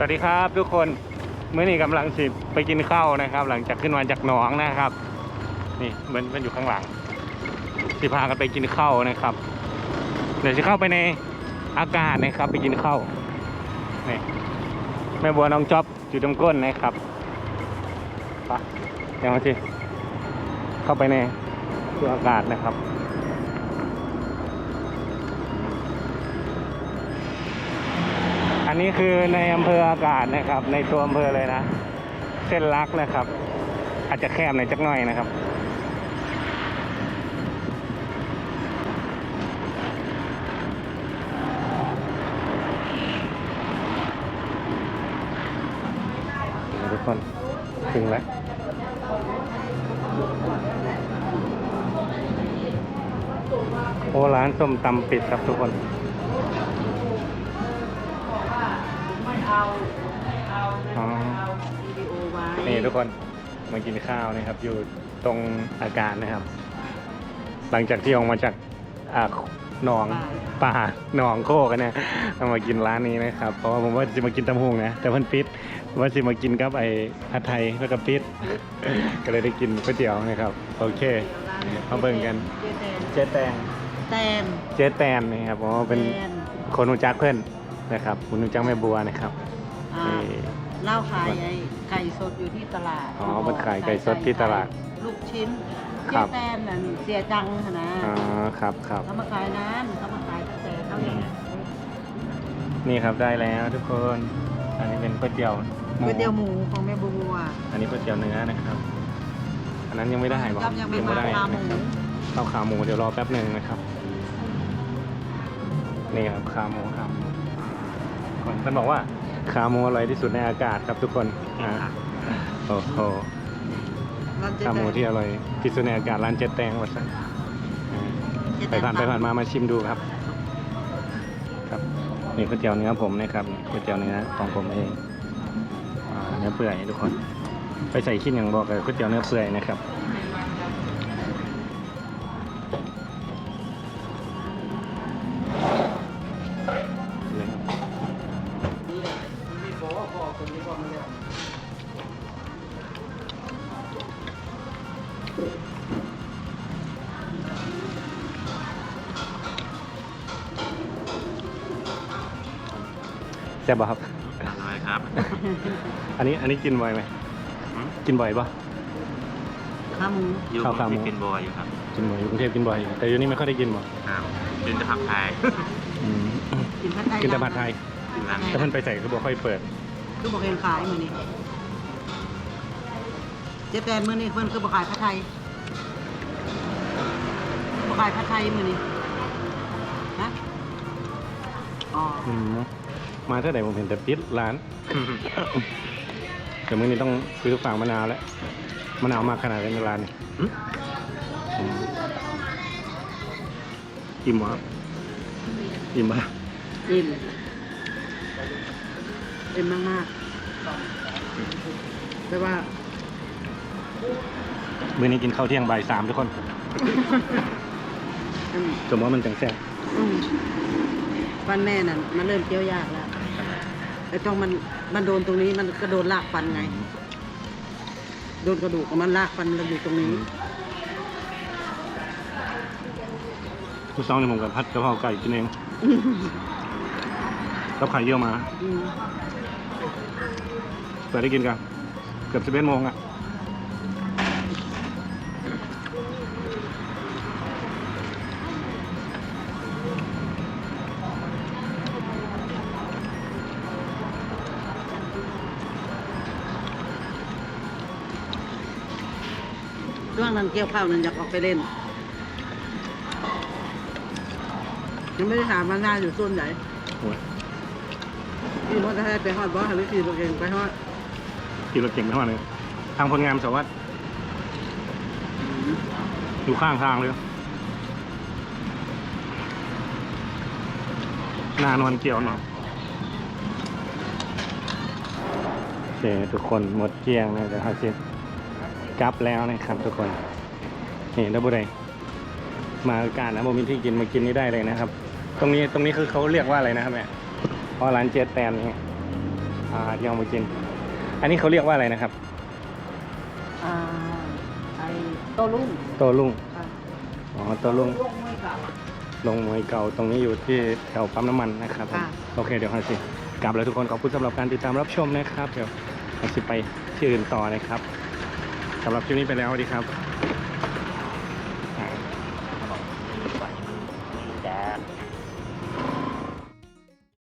สวัสดีครับทุกคนเมื่อนี้กำลังสิไปกินข้าวนะครับ หลังจากขึ้นมาจากหนองนะครับ นี่มันมันอยู่ข้างหลัง สิพากันไปกินข้าวนะครับ เดี๋ยวจะเข้าไปในอากาศนะครับ ไปกินข้าวนี่แม่บัวน้องจ๊อบอยู่ตรงก้นนะครับไปเดี๋ยวมาสิเข้าไปในตัวอากาศนะครับ นี้คือในอำเภออากาศนะครับ ในตัวอำเภอเลยนะ เส้นลักนะครับ อาจจะแคบหน่อยจักหน่อยนะครับทุกคนถึงแล้วโอ้ร้านส้มตำปิดครับทุกคน อาเอาอ๋อเอาวิดีโอไว้นี่ทุกคนมากินข้าวนะครับ อยู่ตรงอาการนะครับ หลังจากที่ออกมาจากอ่าหนองป่าหนองโคกันเนี่ยเอามากินร้านนี้นะครับ เพราะว่าผมว่าจะมากินตำฮงนะแต่เพิ่นปิดว่าจะมากินกับไอ้ผัดไทยแล้วก็ปิด ก็เลยได้กินก๋วยเตี๋ยวนะครับ โอเคมาเบิ่งกัน เจ๊แตงแตนเจ๊แตนนะครับเพราะว่าเป็นแตนคนรู้จักเพื่อนนะครับคุณรู้จักแม่บัวนะครับ อ่านี่ เหล้าขายไอ้ไก่สดอยู่ที่ตลาดอ๋อมันขายไก่สดที่ตลาดลูกชิ้นครัเจ๊บ แตนน่ะเสียจังค่ะนะอ๋อครับครับเขามาขายนั้นเขามาขายตั้งแต่เขายังนี่ครับได้แล้วทุกคน อันนี้เป็นก๋วยเตี๋ยวหมูก๋วยเตี๋ยวหมูของแม่บัวอันนี้ก๋วยเตี๋ยวเนื้อนะครับ อันนั้นยังไม่ได้บอกกับยังไม่ไม่มาได้ขาหมูนะครับข้าวขาหมูเดี๋ยวรอแป๊บหนึ่งนะครับ นี่ครับขาหมูขาหมูคนมันบอกว่า ขาหมูอร่อยที่สุดในอากาศครับทุกคนอ่าโอ้โหร้านเจ๊ขาหแตมูนที่อร่อยที่สุดในอากาศร้านเจ๊แตงวัดสันอ่า เจ๊แตไปผ่านไปผ่านมามาชิมดูครับ ครับนี่ก๋วยเตี๋ยวเนื้อผมนะครับนี่ก๋วยเตี๋ยวเนื้อของผมเองอ่าเนื้อเปื่อยทุกคน ไปใส่ขี้อย่างบอกเลยก๋วยเตี๋ยวเนื้อเปื่อยนะครับ ซ่บป่ะครับอร่อยครับอันนี้อันนี้กินบ่อยไหม หืมกินบ่อยปะขาหมูอยู่ข้าวขาหมูที่กินบัวอยู่ครับกินบ่อยอยู่กรุงเทพกินบ่อย แต่อยู่นี่ไม่ค่อยได้กินบ่ครับกินแต่ผักไทยอืมกินผัดไทยกินแต่ผัดไทย กินร้านนี้แต่เพิ่นไปใส่คือบ่ค่อยเปิด คือบอกเห็นขายมือนี้เจ๊แตนมือนี้เพิ่นคือบอกขายผัดไทยบอกขายผัดไทยมือนี้ฮะอ๋ออืม มาเท่าไหร่ผมเห็นแต่ปิดร้าน แต่มื้อนี้ต้องซื้อฝางมะนาวแล้วมะนาวมากขนาดนี้ในร้านนี่อืมอืมอิ่มวะครับอิ่มปะอิ่มอิ่มมากๆแต่ว่ามื้อนี้กินข้าวเที่ยงบ่ายสามทุกคนอืมสมมติว่ามันจังแซ่บอืมฟันแม่น่ะมันเริ่มเคี้ยวยากแล้ว ไอ้ตรงมันมันโดนตรงนี้มันก็โดนลากฟันไง โดนกระดูกมันลากฟันเราอยู่ตรงนี้ทุกซองนี่ผมกับพัดกะเพราไก่กินเองแล้วไข่เยี่ยวมาอืม เปิดได้กินกัน เกือบสิบเอ็ดโมงอะ ช่วงนั้นเกี่ยวข้าวนั้นอยากออกไปเล่น ยังไม่ได้ถามว่าหน้าอยู่ส่วนไหนโอ้ยพี่มอเตอร์ไซค์ไปฮอดบอสหรือขี่รถเองไปฮอดขี่รถเก่งมากเลยทางคนงานสวัสดิ์อยู่ข้างทางเลยนานวันเกี่ยวหน่อยโอเคทุกคนหมดเกลี้ยงนะเดี๋ยวเขาจะ กลับแล้วนะครับทุกคน นี่ดับเบิลไดมาอากาศนะผมมีที่กินมากินนี่ได้เลยนะครับ ตรงนี้ตรงนี้คือเขาเรียกว่าอะไรนะครับแม่เพราะร้านเจแตนนี่อ่าที่เอามากิน อันนี้เขาเรียกว่าอะไรนะครับอ่าไอ้โตลุ่งโตลุ่งค่ะอ๋อโตลุ่งลูกไม่เก่าลงมวยเก่าตรงนี้อยู่ที่แถวปั๊มน้ำมันนะครับผมค่ะโอเคเดี๋ยวฮาสิกลับแล้วทุกคนขอบคุณสำหรับการติดตามรับชมนะครับ เดี๋ยวฮาสิไปที่อื่นต่อนะครับ สำหรับคลิปนี้ไปแล้วสวัสดีครับ